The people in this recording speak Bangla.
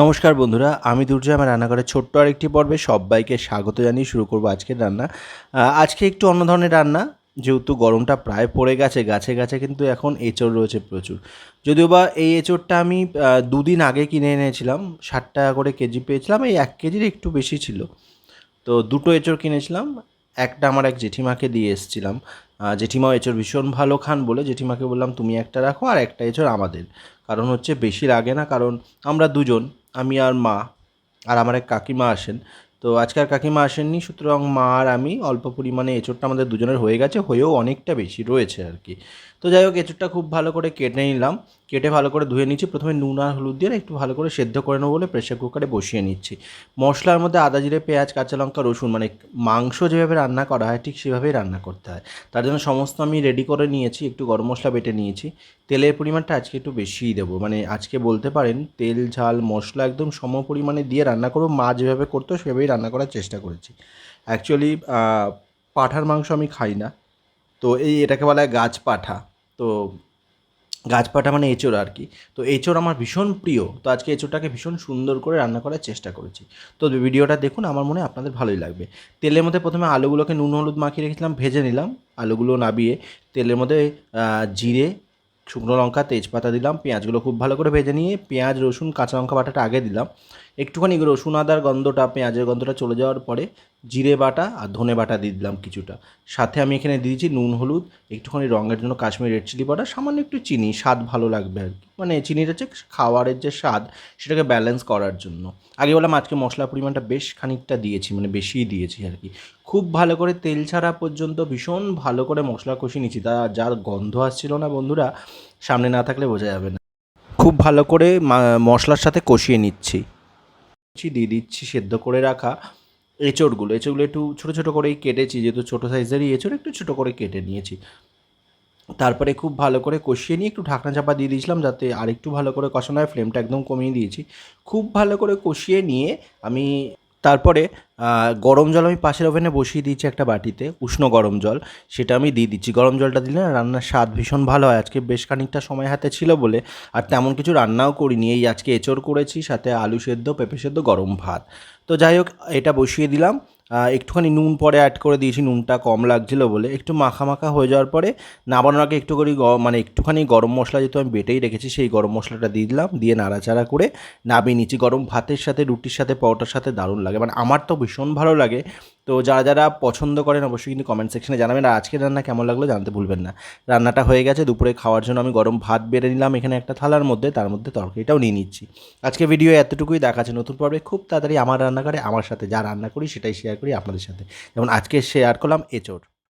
নমস্কার বন্ধুরা, আমি দুর্জয়, আমার রান্নাঘরের ছোট্ট আরেকটি পর্বে সবাইকে স্বাগত জানিয়ে শুরু করব আজকের রান্না। আজকে একটু অন্য ধরনের রান্না, যেহেতু গরমটা প্রায় পড়ে গেছে, গাছে গাছে কিন্তু এখন এঁচড় রয়েছে প্রচুর। যদিও বা এই এঁচড়টা আমি দুদিন আগে কিনে এনেছিলাম, ষাট টাকা করে কেজি পেয়েছিলাম, এই এক কেজির একটু বেশি ছিল। তো দুটো এঁচড় কিনেছিলাম, একটা আমার এক জেঠিমাকে দিয়ে এসেছিলাম। জেঠিমাও এঁচড় ভীষণ ভালো খান বলে জেঠিমাকে বললাম, তুমি একটা রাখো আর একটা এঁচড় আমাদের। কারণ হচ্ছে বেশি লাগে না, কারণ আমরা দুজন আমি আর মা, আর আমার এক কাকিমা আসেন। তো আজকে আর কাকিমা আসেননি, সুতরাং মা আর আমি অল্প পরিমাণে এঁচড়টা আমাদের দুজনের হয়ে গেছে, হয়েও অনেকটা বেশি রয়েছে আর কি। তো যাই হোক, এঁচড়টা খুব ভালো করে কেটে নিলাম। কেটে ভালো করে ধুয়ে নিচ্ছি। প্রথমে নুন আর হলুদ দিয়ে একটু ভালো করে সেদ্ধ করে নেব বলে প্রেশার কুকারে বসিয়ে নিচ্ছি। মশলার মধ্যে আদা, জিরে, পেঁয়াজ, কাঁচা লঙ্কা, রসুন মানে মাংস যেভাবে রান্না করা হয়, ঠিক সেভাবেই রান্না করতে হয়। তার জন্য সমস্ত আমি রেডি করে নিয়েছি, একটু গরম মশলা বেটে নিয়েছি। তেলের পরিমাণটা আজকে একটু বেশিই দেবো। মানে আজকে বলতে পারেন তেল, ঝাল, মশলা একদম সম পরিমাণে দিয়ে রান্না করব। মা যেভাবে করতো সেভাবেই রান্না করার চেষ্টা করেছি। অ্যাকচুয়ালি পাঠার মাংস আমি খাই না। তো এই এটাকে বলা হয় গাছ পাঠা। তো গাছপাটা মানে এঁচোড় আর কি। তো এঁচোড় আমার ভীষণ প্রিয়। তো আজকে এঁচোড়টাকে ভীষণ সুন্দর করে রান্না করার চেষ্টা করেছি। তো ভিডিওটা দেখুন, আমার মনে আপনাদের ভালোই লাগবে। তেলের মধ্যে প্রথমে আলুগুলোকে নুন, হলুদ মাখিয়ে রেখেছিলাম, ভেজে নিলাম, আলুগুলো নাবিয়ে তেলের মধ্যে জিরে, শুকনো লঙ্কা, তেজপাতা দিলাম, পেঁয়াজগুলো খুব ভালো করে ভেজে নিয়ে পেঁয়াজ, রসুন, কাঁচা লঙ্কা, বাটাটা আগে দিলাম। একটুখানি রসুন আদার গন্ধটা, পেঁয়াজের গন্ধটা চলে যাওয়ার পরে জিরে বাটা আর ধনে বাটা দিয়ে দিলাম কিছুটা। সাথে আমি এখানে দিয়েছি নুন, হলুদ, একটুখানি রঙের জন্য কাশ্মীর রেড চিলি পাউডার সামান্য একটু চিনি, স্বাদ ভালো লাগবে আর কি। মানে চিনিটা হচ্ছে খাবারের যে স্বাদ, সেটাকে ব্যালেন্স করার জন্য। আগে বললাম আজকে মশলার পরিমাণটা বেশ খানিকটা দিয়েছি মানে বেশিই দিয়েছি আর কি। খুব ভালো করে তেল ছাড়া পর্যন্ত ভীষণ ভালো করে মশলা কষিয়ে নিচ্ছি তা যার গন্ধ আসছিল না বন্ধুরা, সামনে না থাকলে বোঝা যাবে না। খুব ভালো করে মশলার সাথে কষিয়ে নিচ্ছি। দিয়ে দিচ্ছি, সেদ্ধ করে রাখা এঁচড়গুলো। এঁচড়গুলো একটু ছোটো ছোটো করেই কেটেছি, যেহেতু ছোটো সাইজেরই এঁচড়, একটু ছোটো করে কেটে নিয়েছি। তারপরে খুব ভালো করে কষিয়ে নিয়ে একটু ঢাকনা চাপা দিয়ে দিয়েছিলাম, যাতে আরেকটু ভালো করে কষানো হয়, ফ্লেমটা একদম কমিয়ে দিয়েছি। খুব ভালো করে কষিয়ে নিয়ে আমি তারপরে গরম জল আমি পাশের ওভেনে বসিয়ে দিয়েছি একটা বাটিতে, উষ্ণ গরম জল। সেটা আমি দিয়ে দিচ্ছি। গরম জলটা দিলে রান্নার স্বাদ ভীষণ ভালো হয়। আজকে বেশ খানিকটা সময় হাতে ছিল বলে আর তেমন কিছু রান্নাও করিনি। এই আজকে এঁচড় করেছি, সাথে আলু সেদ্ধ, পেঁপে সেদ্ধ, গরম ভাত। তো যাই হোক, এটা বসিয়ে দিলাম। একটুখানি নুন পরে অ্যাড করে দিয়েছি, নুনটা কম লাগছিল বলে। একটু মাখা মাখা হয়ে যাওয়ার পরে নামানোর আগে একটু করে মানে একটুখানি গরম মশলা যেহেতু আমি বেটেই রেখেছি, সেই গরম মশলাটা দিয়ে দিলাম, দিয়ে নাড়াচাড়া করে নামিয়ে নিচ্ছি গরম ভাতের সাথে, রুটির সাথে, পরোটার সাথে দারুণ লাগে। মানে আমার তো ভীষণ ভালো লাগে তো যারা যারা পছন্দ করেন অবশ্যই কিন্তু কমেন্ট সেকশনে জানাবেন। আর আজকের রান্না কেমন লাগল জানতে ভুলবেন না। রান্নাটা হয়ে গেছে, দুপুরে খাওয়ার জন্য আমি গরম ভাত বেড়ে নিলাম এখানে একটা থালার মধ্যে, তার মধ্যে তরকারিটাও নিয়ে নিচ্ছি। আজকে ভিডিও এতটুকুই দেখাচ্ছে নতুন পর্বে। খুব তাড়াতাড়ি আমার রান্নাঘরে, আমার সাথে যা রান্না করি সেটাই শেয়ার করি আপনাদের সাথে। যেমন আজকে শেয়ার করলাম এচোর